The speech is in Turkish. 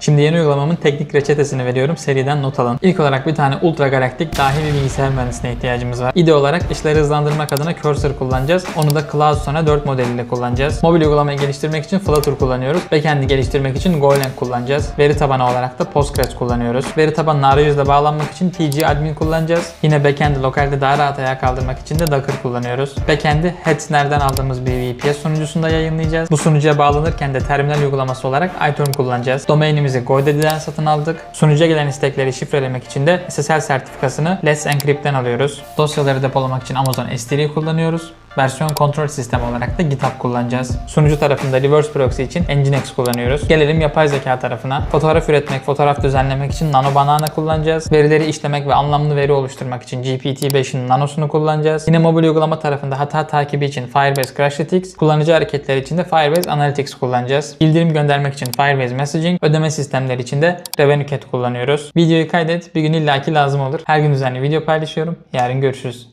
Şimdi yeni uygulamamın teknik reçetesini veriyorum. Seriden not alın. İlk olarak bir tane ultra galaktik dahi bir bilgisayar mühendisine ihtiyacımız var. İde olarak işleri hızlandırmak adına Cursor kullanacağız. Onu da Cloud Sona 4 modeliyle kullanacağız. Mobil uygulamayı geliştirmek için Flutter kullanıyoruz. Backend'i geliştirmek için Golang kullanacağız. Veri tabanı olarak da Postgres kullanıyoruz. Veri tabanına arayüzle bağlanmak için TG Admin kullanacağız. Yine backend'i lokalde daha rahat ayağa kaldırmak için de Docker kullanıyoruz. Backend'i Hetzner'den aldığımız bir VPS sunucusunda yayınlayacağız. Bu sunucuya bağlanırken de terminal uygulaması olarak iTurn kullanacağız. Domainimizi GoDaddy'den satın aldık. Sunucuya gelen istekleri şifrelemek için de SSL sertifikasını Let's Encrypt'ten alıyoruz. Dosyaları depolamak için Amazon S3 kullanıyoruz. Versiyon kontrol sistemi olarak da GitHub kullanacağız. Sunucu tarafında reverse proxy için Nginx kullanıyoruz. Gelelim yapay zeka tarafına. Fotoğraf üretmek, fotoğraf düzenlemek için Nano Banana kullanacağız. Verileri işlemek ve anlamlı veri oluşturmak için GPT-5'in Nano'sunu kullanacağız. Yine mobil uygulama tarafında hata takibi için Firebase Crashlytics, kullanıcı hareketleri için de Firebase Analytics kullanacağız. Bildirim göndermek için Firebase Messaging, ödeme sistemleri için de RevenueCat kullanıyoruz. Videoyu kaydet, bir gün illaki lazım olur. Her gün düzenli video paylaşıyorum. Yarın görüşürüz.